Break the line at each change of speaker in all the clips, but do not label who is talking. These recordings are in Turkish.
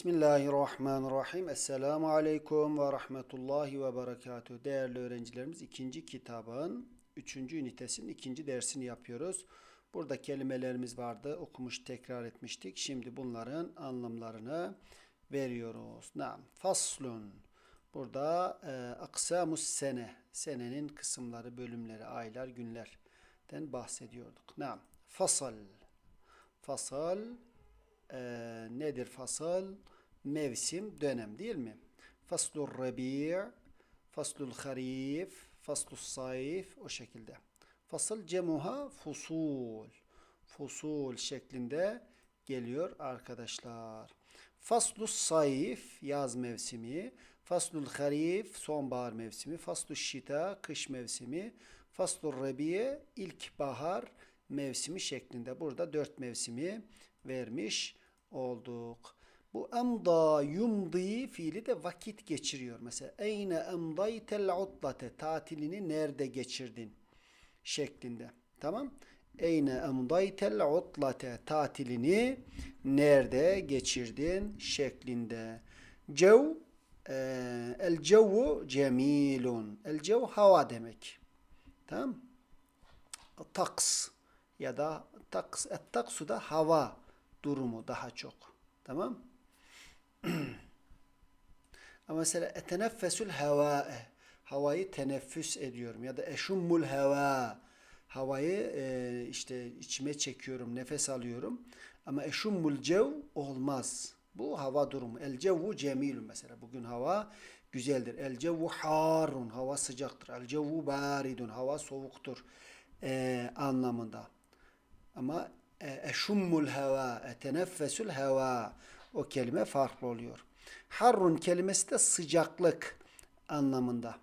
Bismillahirrahmanirrahim. Esselamu Aleyküm ve Rahmetullahi ve Berekatuhu. Değerli öğrencilerimiz ikinci kitabın üçüncü ünitesinin ikinci dersini yapıyoruz. Burada kelimelerimiz vardı. Okumuş tekrar etmiştik. Şimdi bunların anlamlarını veriyoruz. Nam. Faslun. Burada e, aksamus sene. Senenin kısımları, bölümleri, aylar, günlerden bahsediyorduk. Nam. Fasal. Fasal e, nedir fasal? Mevsim, dönem değil mi? Faslul rabi' faslul harif, faslul sayif o şekilde. Fasıl cemuha fusul. Fusul şeklinde geliyor arkadaşlar. Faslus sayif yaz mevsimi, faslul harif sonbahar mevsimi, faslul şita kış mevsimi, faslul rabiye ilkbahar mevsimi şeklinde. Burada dört mevsimi vermiş olduk. Bu emda yumdi fiili de vakit geçiriyor. Mesela eyne emdaytel utlate tatilini nerede geçirdin şeklinde. Tamam? Eyne emdaytel utlate tatilini nerede geçirdin şeklinde. Cev e, el cevvu cemilun. El cev hava demek. Tamam? Taks ya da taks, taksu da hava durumu daha çok. Tamam? Ama mesela eteneffesül hevâe havayı teneffüs ediyorum ya da eşummul heva havayı e, işte içime çekiyorum, nefes alıyorum. Ama eşummul cev olmaz. Bu hava durumu. El cevvu cemilun mesela. Bugün hava güzeldir. El cevvu harun. Hava sıcaktır. El cevvu baridun. Hava soğuktur. E, anlamında. Ama eşummul heva, eteneffesül heva o kelime farklı oluyor. Harrun kelimesi de sıcaklık anlamında.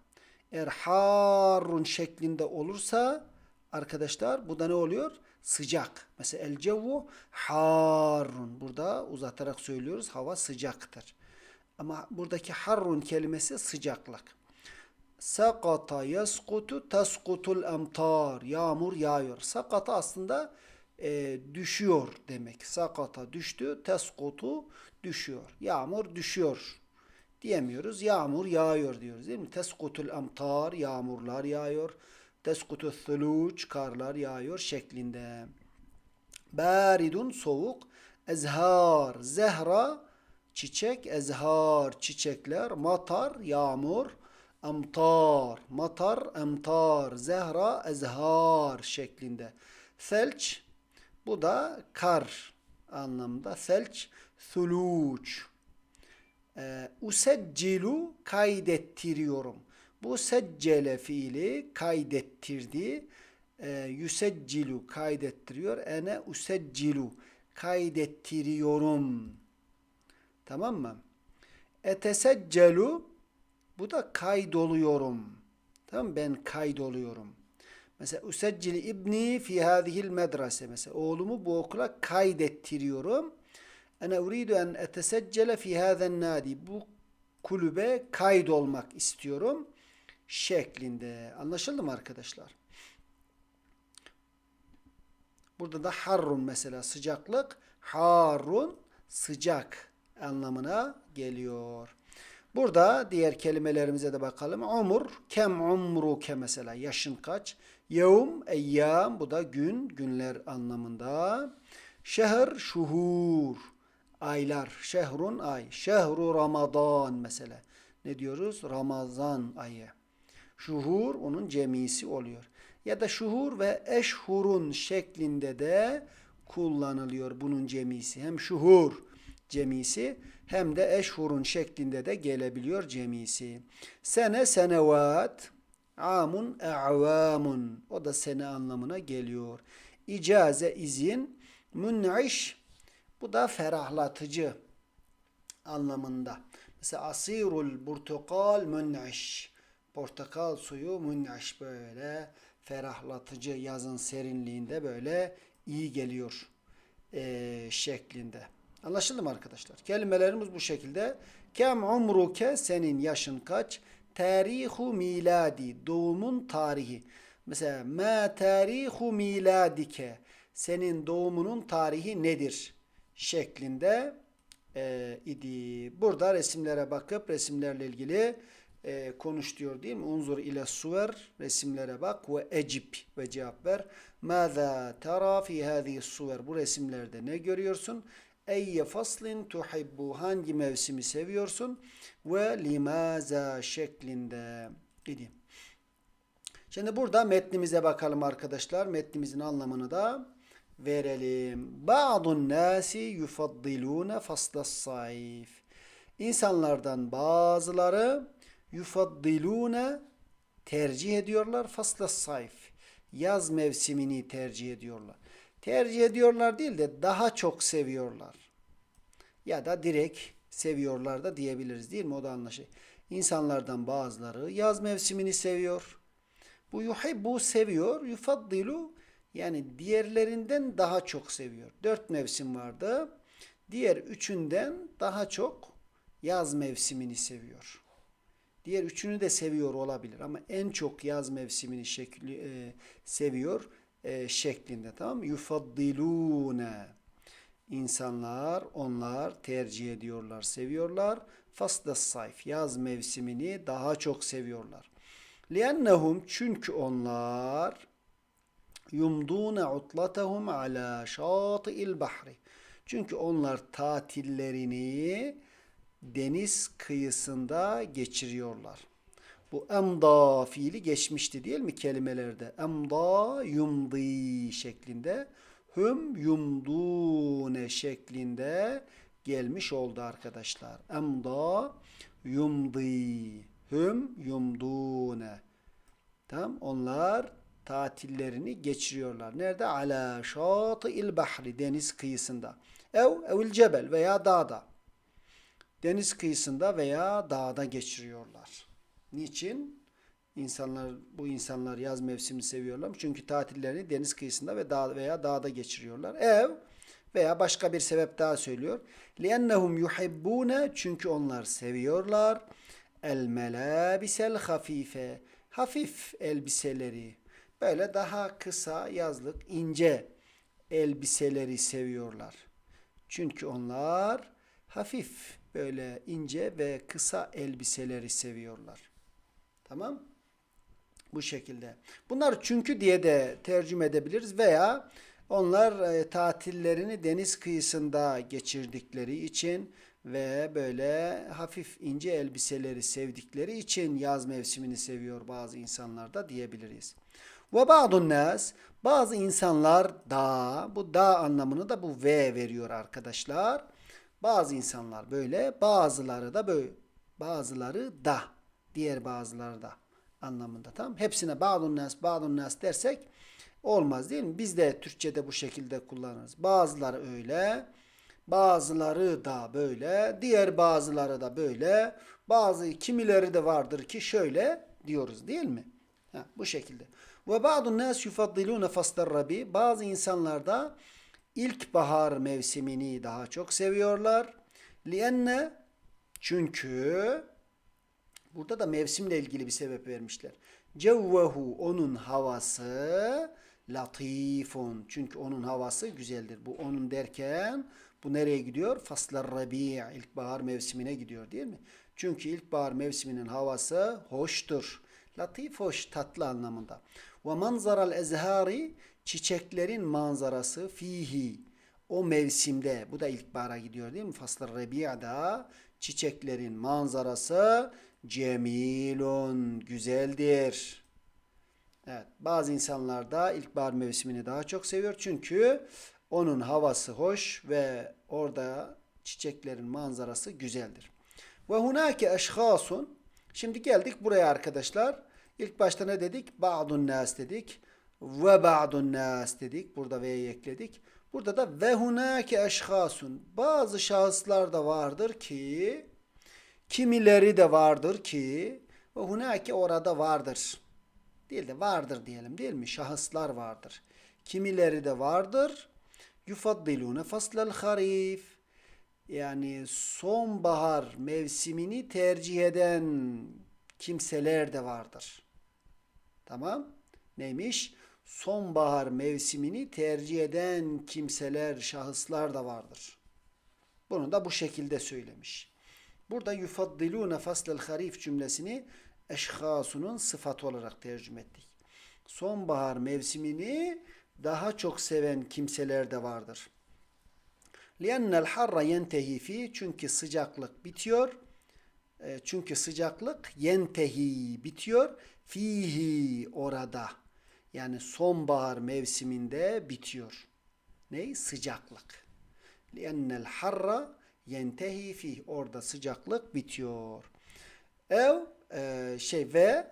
Eğer harrun şeklinde olursa arkadaşlar bu da ne oluyor? Sıcak. Mesela el cevvu harrun. Burada uzatarak söylüyoruz. Hava sıcaktır. Ama buradaki harrun kelimesi sıcaklık. Sakata yaskutu taskutul emtar. Yağmur yağıyor. Sakata aslında e, düşüyor demek. Sakata düştü, teskutu düşüyor. Yağmur düşüyor diyemiyoruz. Yağmur yağıyor diyoruz değil mi? Teskutul amtar, yağmurlar yağıyor. Teskutu thuluç, karlar yağıyor şeklinde. Baridun, soğuk. Ezhar, zehra, çiçek. Ezhar, çiçekler. Matar, yağmur. Amtar, matar, amtar, zehra, ezhar şeklinde. Felç, bu da kar anlamda. Selç, thuluç. Ee, useccilu kaydettiriyorum. Bu seccele fiili kaydettirdi. Ee, yüseccilu kaydettiriyor. Ene useccilu kaydettiriyorum. Tamam mı? Eteseccelu bu da kaydoluyorum. Tamam Ben kaydoluyorum. Mesela useccili ibni fi hadihil medrese. Mesela oğlumu bu okula kaydettiriyorum. Ene uridu en eteseccele fi hazen nadi. Bu kulübe kaydolmak istiyorum şeklinde. Anlaşıldı mı arkadaşlar? Burada da harrun mesela sıcaklık. Harun sıcak anlamına geliyor. Burada diğer kelimelerimize de bakalım. Umur, kem umruke mesela yaşın kaç? Yevm, eyyam bu da gün, günler anlamında. Şehr, şuhur, aylar. Şehrun ay. Şehru Ramazan mesela. Ne diyoruz? Ramazan ayı. Şuhur onun cemisi oluyor. Ya da şuhur ve eşhurun şeklinde de kullanılıyor bunun cemisi. Hem şuhur cemisi hem de eşhurun şeklinde de gelebiliyor cemisi. Sene senevat, amun e'vamun. O da sene anlamına geliyor. İcaze izin, mün'iş bu da ferahlatıcı anlamında. Mesela asirul portakal mün'iş. Portakal suyu mün'iş böyle ferahlatıcı yazın serinliğinde böyle iyi geliyor e, şeklinde. Anlaşıldı mı arkadaşlar? Kelimelerimiz bu şekilde. Kem umruke senin yaşın kaç? Tarihu miladi doğumun tarihi. Mesela ma tarihu miladike senin doğumunun tarihi nedir? şeklinde e, idi. Burada resimlere bakıp resimlerle ilgili e, konuş diyor değil mi? Unzur ile suver resimlere bak ve ecib ve cevap ver. Mâzâ tera fi hâzihi suver bu resimlerde ne görüyorsun? Eyye faslin tuhibbu hangi mevsimi seviyorsun? Ve limaza şeklinde idi. Şimdi burada metnimize bakalım arkadaşlar. Metnimizin anlamını da verelim. Ba'dun nasi yufaddilune faslas saif. İnsanlardan bazıları yufaddilune tercih ediyorlar faslas saif. Yaz mevsimini tercih ediyorlar. Tercih ediyorlar değil de daha çok seviyorlar. Ya da direkt seviyorlar da diyebiliriz değil mi? O da anlaşılıyor. İnsanlardan bazıları yaz mevsimini seviyor. Bu yuhibbu seviyor. Yufaddilu yani diğerlerinden daha çok seviyor. Dört mevsim vardı. Diğer üçünden daha çok yaz mevsimini seviyor. Diğer üçünü de seviyor olabilir ama en çok yaz mevsimini şekli, e, seviyor e, şeklinde tamam mı? Yufaddilune. İnsanlar onlar tercih ediyorlar, seviyorlar. Fasda sayf yaz mevsimini daha çok seviyorlar. Liennehum çünkü onlar yumdune utlatahum ala şati'il bahri. Çünkü onlar tatillerini deniz kıyısında geçiriyorlar. Bu emda fiili geçmişti değil mi kelimelerde? Emda yumdi şeklinde. Hüm yumdune şeklinde gelmiş oldu arkadaşlar. Emda yumdi. Hüm yumdune. Tamam onlar tatillerini geçiriyorlar. Nerede? Ala şati'il bahri deniz kıyısında. Ev evil cebel veya dağda. Deniz kıyısında veya dağda geçiriyorlar. Niçin? İnsanlar bu insanlar yaz mevsimini seviyorlar. Çünkü tatillerini deniz kıyısında ve dağ veya dağda geçiriyorlar. Ev veya başka bir sebep daha söylüyor. لِأَنَّهُمْ يُحِبُّونَ Çünkü onlar seviyorlar. El melabisel hafife. Hafif elbiseleri. Böyle daha kısa yazlık ince elbiseleri seviyorlar. Çünkü onlar hafif böyle ince ve kısa elbiseleri seviyorlar. Tamam? Bu şekilde. Bunlar çünkü diye de tercüme edebiliriz veya onlar e, tatillerini deniz kıyısında geçirdikleri için ve böyle hafif ince elbiseleri sevdikleri için yaz mevsimini seviyor bazı insanlar da diyebiliriz. Ve ba'dun nas bazı insanlar da bu da anlamını da bu ve veriyor arkadaşlar. Bazı insanlar böyle, bazıları da böyle. Bazıları da, diğer bazıları da anlamında tamam. Hepsine ba'dun nas, ba'dun nas dersek olmaz değil mi? Biz de Türkçe'de bu şekilde kullanırız. Bazıları öyle, bazıları da böyle, diğer bazıları da böyle. Bazı kimileri de vardır ki şöyle diyoruz değil mi? Ha, bu şekilde. Ve ba'dun nas yufaddilune faslar rabi. Bazı insanlar da ilkbahar mevsimini daha çok seviyorlar. Lienne çünkü burada da mevsimle ilgili bir sebep vermişler. Cevvehu onun havası latifun. Çünkü onun havası güzeldir. Bu onun derken bu nereye gidiyor? Faslar rabi' ilkbahar mevsimine gidiyor değil mi? Çünkü ilkbahar mevsiminin havası hoştur. Latif hoş, tatlı anlamında. Ve manzaral ezhari çiçeklerin manzarası fihi o mevsimde bu da ilkbahara gidiyor değil mi? Faslı Rebi'da çiçeklerin manzarası cemilun güzeldir. Evet, bazı insanlar da ilkbahar mevsimini daha çok seviyor çünkü onun havası hoş ve orada çiçeklerin manzarası güzeldir. Ve hunake eşhasun Şimdi geldik buraya arkadaşlar. İlk başta ne dedik? Ba'dun nas dedik. Ve ba'dun nas dedik. Burada ve'yi ekledik. Burada da ve hunake eşhasun. Bazı şahıslar da vardır ki kimileri de vardır ki ve hunake orada vardır. Değil de vardır diyelim değil mi? Şahıslar vardır. Kimileri de vardır. Yufaddilune faslel harif. Yani sonbahar mevsimini tercih eden kimseler de vardır. Tamam? Neymiş? Sonbahar mevsimini tercih eden kimseler, şahıslar da vardır. Bunu da bu şekilde söylemiş. Burada yufaddilûne faslel harif cümlesini eşhasunun sıfatı olarak tercüme ettik. Sonbahar mevsimini daha çok seven kimseler de vardır. لِيَنَّ الْحَرَّ يَنْتَهِي ف۪ي Çünkü sıcaklık bitiyor. E, Çünkü sıcaklık yentehi bitiyor. Fihi orada. Yani sonbahar mevsiminde bitiyor. Ney? Sıcaklık. لِيَنَّ الْحَرَّ yentehi fih. Orada sıcaklık bitiyor. Ev e, şey ve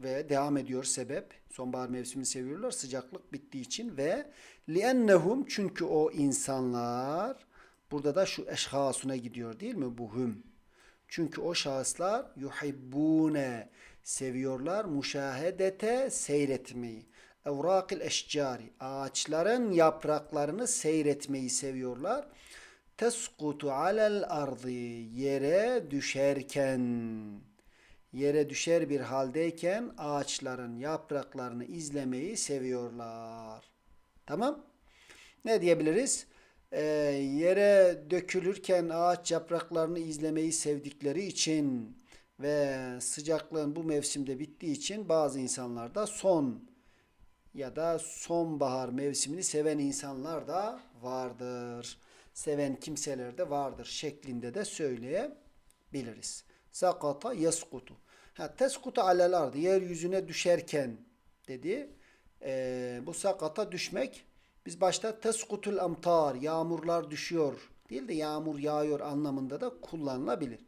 ve devam ediyor sebep. Sonbahar mevsimini seviyorlar. Sıcaklık bittiği için ve liennehum çünkü o insanlar burada da şu eşhasuna gidiyor değil mi bu hüm. Çünkü o şahıslar yuhibbune seviyorlar muşahedete seyretmeyi. Evrakil eşcari ağaçların yapraklarını seyretmeyi seviyorlar. Teskutu alel ardı yere düşerken yere düşer bir haldeyken ağaçların yapraklarını izlemeyi seviyorlar. Tamam? Ne diyebiliriz? Ee, yere dökülürken ağaç yapraklarını izlemeyi sevdikleri için ve sıcaklığın bu mevsimde bittiği için bazı insanlar da son ya da sonbahar mevsimini seven insanlar da vardır. Seven kimseler de vardır şeklinde de söyleyebiliriz. Sakata yeskutu. Ha, teskutu alel ardı. Yeryüzüne düşerken dedi. Ee, bu sakata düşmek biz başta teskutul amtar yağmurlar düşüyor değil de yağmur yağıyor anlamında da kullanılabilir.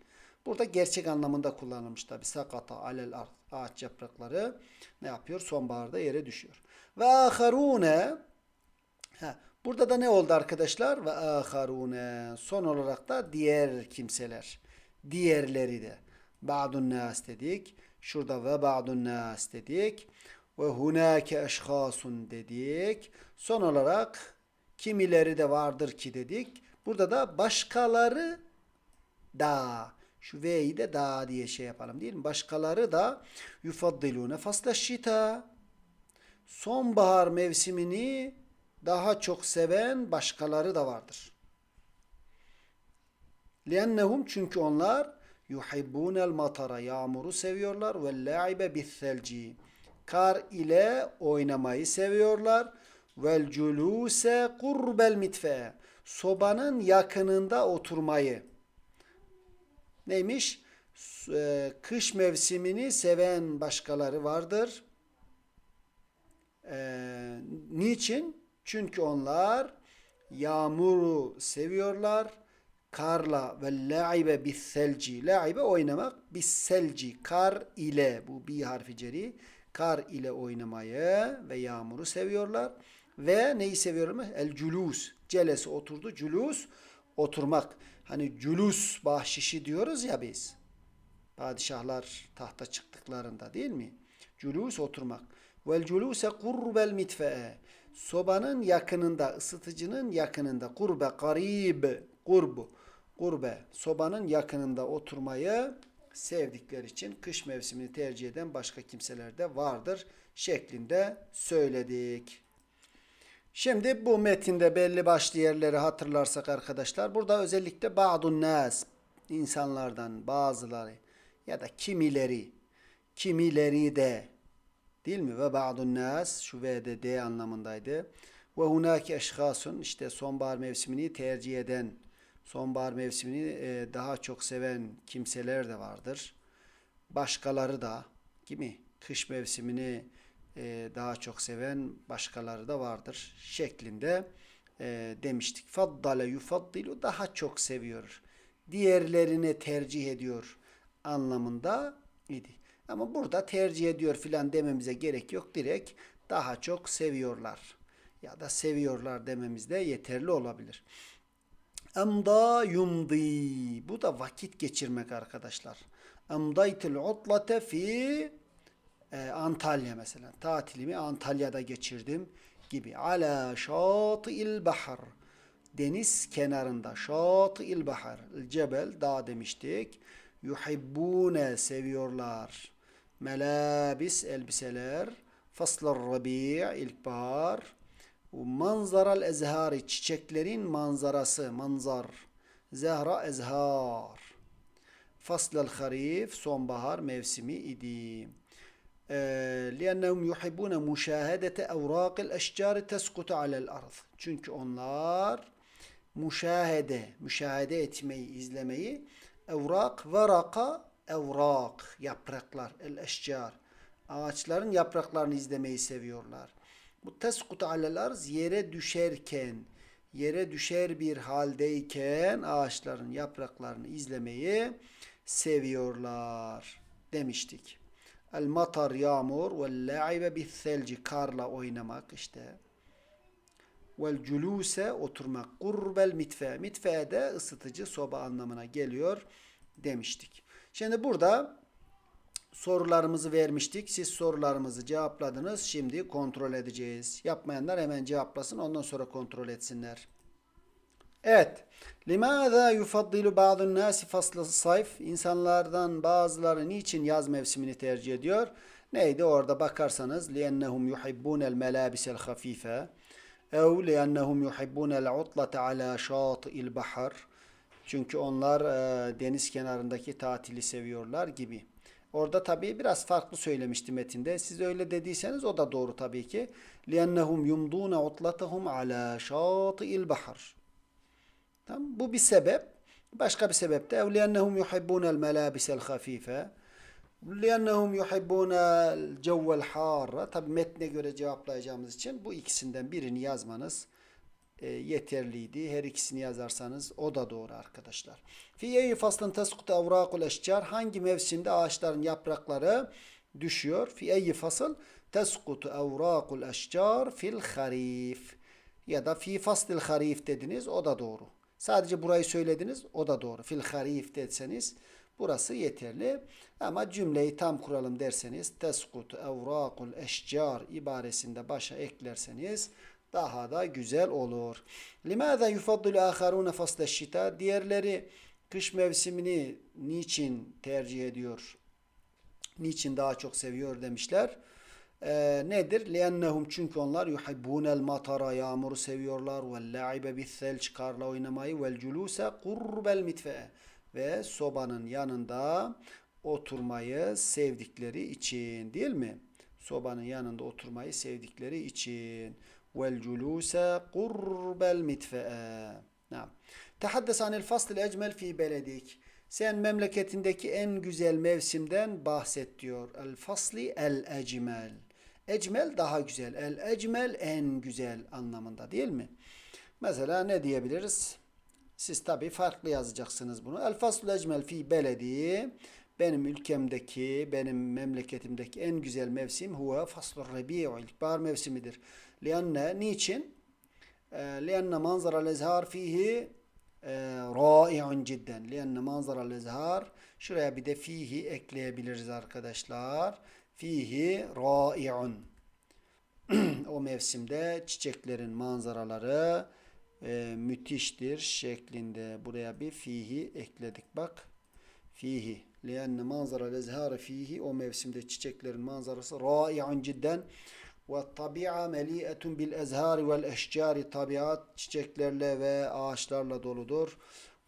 Burada gerçek anlamında kullanılmış tabi. Sakata alel ard. Ağaç yaprakları ne yapıyor? Sonbaharda yere düşüyor. Ve aharune ha, Burada da ne oldu arkadaşlar? Ve aharune son olarak da diğer kimseler. Diğerleri de. Ba'dun nas dedik. Şurada ve ba'dun nas dedik. Ve hunake eşhasun dedik. Son olarak kimileri de vardır ki dedik. Burada da başkaları da şu ve'yi de da diye şey yapalım değil mi? Başkaları da yufaddilune fasla şita sonbahar mevsimini daha çok seven başkaları da vardır. Liennehum çünkü onlar yuhibbunel matara yağmuru seviyorlar ve la'ibe bithelci kar ile oynamayı seviyorlar. vel culuse kurbel mitfe sobanın yakınında oturmayı. Neymiş? E, kış mevsimini seven başkaları vardır. E, niçin çünkü onlar yağmuru seviyorlar karla ve la'ibe bisselci. La'ibe oynamak bisselci. Kar ile bu bir harfi ceri. Kar ile oynamayı ve yağmuru seviyorlar. Ve neyi seviyorlar? El culus. Celesi oturdu. Culus oturmak. Hani culus bahşişi diyoruz ya biz. Padişahlar tahta çıktıklarında değil mi? Culus oturmak. Vel culuse kurbel mitfe'e. Sobanın yakınında, ısıtıcının yakınında. Kurbe, karib, kurbu gurbe, sobanın yakınında oturmayı sevdikleri için kış mevsimini tercih eden başka kimseler de vardır şeklinde söyledik. Şimdi bu metinde belli başlı yerleri hatırlarsak arkadaşlar burada özellikle ba'dun nas insanlardan bazıları ya da kimileri kimileri de değil mi? Ve ba'dun nas şu ve de de anlamındaydı. Ve hunaki eşhasun işte sonbahar mevsimini tercih eden sonbahar mevsimini e, daha çok seven kimseler de vardır. Başkaları da gibi kış mevsimini e, daha çok seven başkaları da vardır şeklinde e, demiştik. Faddale yufaddilu daha çok seviyor. Diğerlerini tercih ediyor anlamında idi. Ama burada tercih ediyor filan dememize gerek yok. Direkt daha çok seviyorlar. Ya da seviyorlar dememiz de yeterli olabilir. Emda yumdi. Bu da vakit geçirmek arkadaşlar. Emdaytul utlate fi e, Antalya mesela. Tatilimi Antalya'da geçirdim gibi. Ala şatil bahar. Deniz kenarında. Şatil bahar. Cebel dağ demiştik. Yuhibbune seviyorlar Melabis elbiseler. Faslar rabi' ilkbahar manzaral ezhari çiçeklerin manzarası manzar Zehra ezhar. Faslel harif sonbahar mevsimi idi. لأنهم يحبون مشاهدة أوراق الأشجار تسقط على الأرض. Çünkü onlar müşahede, müşahede etmeyi, izlemeyi evrak, varaka, evrak, yapraklar, el eşcar. Ağaçların yapraklarını izlemeyi seviyorlar. Bu teskutu alel arz yere düşerken, yere düşer bir haldeyken ağaçların yapraklarını izlemeyi seviyorlar demiştik. El matar yağmur ve la'ibe bis selci karla oynamak işte. Vel culuse oturmak. Kurbel mitfe. Mitfe de ısıtıcı soba anlamına geliyor demiştik. Şimdi burada sorularımızı vermiştik. Siz sorularımızı cevapladınız. Şimdi kontrol edeceğiz. Yapmayanlar hemen cevaplasın. Ondan sonra kontrol etsinler. Evet. Limaza yufaddilu ba'dun nasi faslı sayf. İnsanlardan bazıları niçin yaz mevsimini tercih ediyor? Neydi orada bakarsanız liennehum yuhibbun el melabisel hafife ev liennehum yuhibbun el utlate ala Çünkü onlar e, deniz kenarındaki tatili seviyorlar gibi. Orada tabii biraz farklı söylemişti metinde. Siz öyle dediyseniz o da doğru tabii ki. لِيَنَّهُمْ يُمْضُونَ عُطْلَتَهُمْ عَلَى شَاطِئِ الْبَحَرِ Tamam. Bu bir sebep. Başka bir sebep de اَوْلِيَنَّهُمْ يُحِبُّونَ الْمَلَابِسَ الْخَف۪يفَ لِيَنَّهُمْ يُحِبُّونَ الْجَوَّ الْحَارَ Tabi metne göre cevaplayacağımız için bu ikisinden birini yazmanız e, yeterliydi. Her ikisini yazarsanız o da doğru arkadaşlar. Fi eyyi faslın teskutu evrakul eşcar hangi mevsimde ağaçların yaprakları düşüyor? Fi eyyi fasıl teskutu evrakul eşcar fil harif ya da fi faslil harif dediniz o da doğru. Sadece burayı söylediniz o da doğru. Fil harif deseniz burası yeterli. Ama cümleyi tam kuralım derseniz teskutu evrakul eşcar ibaresinde başa eklerseniz daha da güzel olur. Limada yufaddul aharuna fasle şita. Diğerleri kış mevsimini niçin tercih ediyor? Niçin daha çok seviyor demişler. Ee, nedir? Leennehum çünkü onlar yuhibbunel matara yağmuru seviyorlar ve la'ibe bis karla oynamayı vel culuse kurbel mitfe ve sobanın yanında oturmayı sevdikleri için değil mi? Sobanın yanında oturmayı sevdikleri için culuse kurbel mitfe. Tamam. Tehaddes anil fasl ecmel fi beledik. Sen memleketindeki en güzel mevsimden bahset diyor. El fasli el ecmel. Ecmel daha güzel. El ecmel en güzel anlamında değil mi? Mesela ne diyebiliriz? Siz tabi farklı yazacaksınız bunu. El faslu ecmel fi beledi. Benim ülkemdeki, benim memleketimdeki en güzel mevsim huve faslu rebi'u. İlkbahar mevsimidir. Lianne, niçin? Lianne manzara lezhar fihi rai'un cidden. Lianne manzara lezhar. Şuraya bir de fihi ekleyebiliriz arkadaşlar fihi rai'un. o mevsimde çiçeklerin manzaraları e, müthiştir şeklinde. Buraya bir fihi ekledik bak. Fihi. Lianne manzara lezhari fihi. O mevsimde çiçeklerin manzarası rai'un cidden. Ve tabi'a meli'etun bil ezhari vel eşcari. Tabiat çiçeklerle ve ağaçlarla doludur.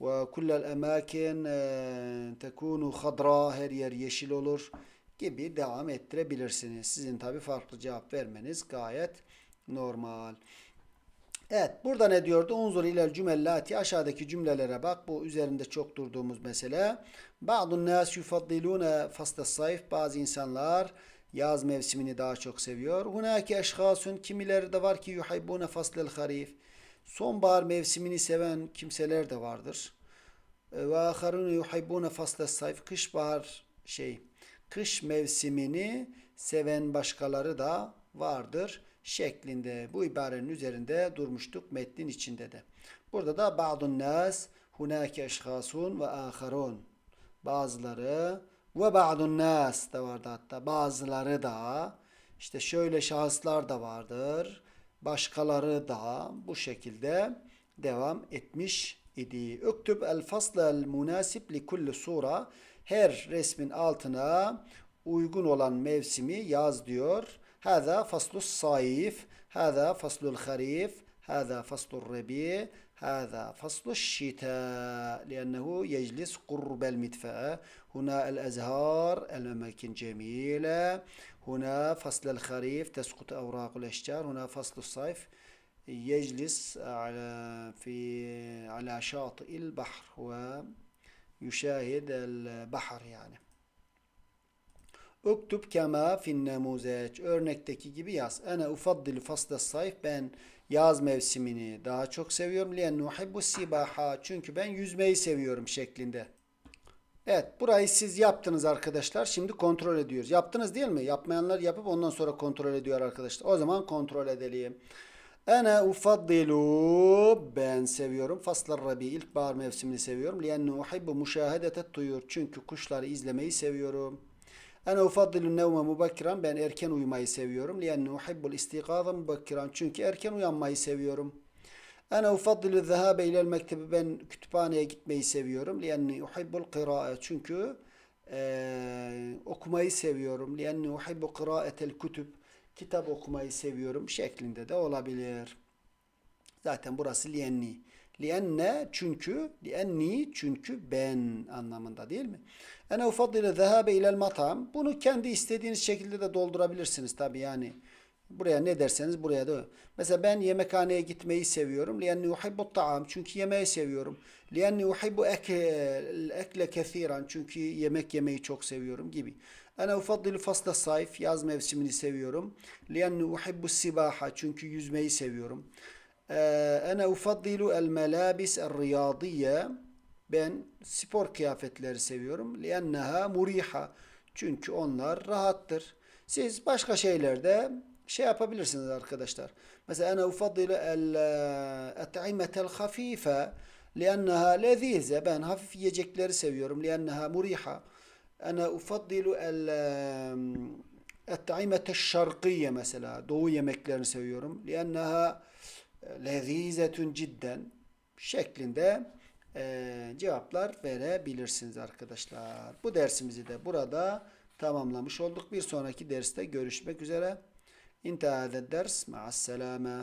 Ve kullel emakin e, tekunu khadra. Her yer yeşil olur gibi devam ettirebilirsiniz. Sizin tabi farklı cevap vermeniz gayet normal. Evet burada ne diyordu? Unzur ilel cümellati aşağıdaki cümlelere bak. Bu üzerinde çok durduğumuz mesele. Ba'dun nas yufaddilune fasla sayf. Bazı insanlar yaz mevsimini daha çok seviyor. Hunaki eşhasun kimileri de var ki yuhibbune faslel harif. Sonbahar mevsimini seven kimseler de vardır. Ve aharun yuhibbune fasla sayf. Kış bahar şey kış mevsimini seven başkaları da vardır şeklinde bu ibarenin üzerinde durmuştuk metnin içinde de. Burada da ba'dun nas hunake eşhasun ve aharun bazıları ve ba'dun nas da vardı hatta bazıları da işte şöyle şahıslar da vardır başkaları da bu şekilde devam etmiş idi. Öktüb el faslel munasip li kulli sura her resmin altına uygun olan mevsimi yaz diyor. Hâzâ faslus sayif, hâzâ faslul harif, hâzâ faslul rebi, هذا فصل الشتاء لأنه يجلس قرب المدفأة. هنا الأزهار الأماكن جميلة. هنا فصل الخريف تسقط أوراق الأشجار. هنا فصل الصيف يجلس على في على شاطئ البحر ويشاهد البحر yani. Uktub kema fin nemuzeç. Örnekteki gibi yaz. Ene ufaddilu fasla sayf. Ben yaz mevsimini daha çok seviyorum. Lienne uhibbu sibaha. Çünkü ben yüzmeyi seviyorum şeklinde. Evet burayı siz yaptınız arkadaşlar. Şimdi kontrol ediyoruz. Yaptınız değil mi? Yapmayanlar yapıp ondan sonra kontrol ediyor arkadaşlar. O zaman kontrol edelim. Ene ufaddilu ben seviyorum. Faslar rabi ilkbahar mevsimini seviyorum. Lienne uhibbu müşahedetet tuyur. Çünkü kuşları izlemeyi seviyorum. Ene ufaddilu nevme mubekkiran. Ben erken uyumayı seviyorum. Lienne uhibbul istigaza mubekkiran. Çünkü erken uyanmayı seviyorum. Ene ufaddilu zehabe ilel mektebi. Ben kütüphaneye gitmeyi seviyorum. Lienne uhibbul kırae. Çünkü eee, okumayı seviyorum. Lienne uhibbu kıraetel kütüb. Kitap okumayı seviyorum şeklinde de olabilir. Zaten burası lienni. Lienne çünkü, lienni çünkü ben anlamında değil mi? Ene ufaddile zehabe ilel matam. Bunu kendi istediğiniz şekilde de doldurabilirsiniz tabi yani. Buraya ne derseniz buraya da. Mesela ben yemekhaneye gitmeyi seviyorum. Lienni uhibbu ta'am. Çünkü yemeği seviyorum. Lienni uhibbu ek- ekle kethiran. Çünkü yemek yemeyi çok seviyorum gibi. Ana ufaddilu fasla sayf. Yaz mevsimini seviyorum. Lienni uhibbu sibaha. Çünkü yüzmeyi seviyorum. Ee, Ana ufaddilu el melabis el riyadiye. Ben spor kıyafetleri seviyorum. Lienneha muriha. Çünkü onlar rahattır. Siz başka şeylerde şey yapabilirsiniz arkadaşlar. Mesela ana ufaddilu el et'imetel hafife lienneha lezize. Ben hafif yiyecekleri seviyorum. Muriha. Ana ufaddilu el et'imetel şarkiye mesela. Doğu yemeklerini seviyorum. Lienneha lezizetun cidden şeklinde e, cevaplar verebilirsiniz arkadaşlar. Bu dersimizi de burada tamamlamış olduk. Bir sonraki derste görüşmek üzere. İntihâ ders. Ma'asselâme.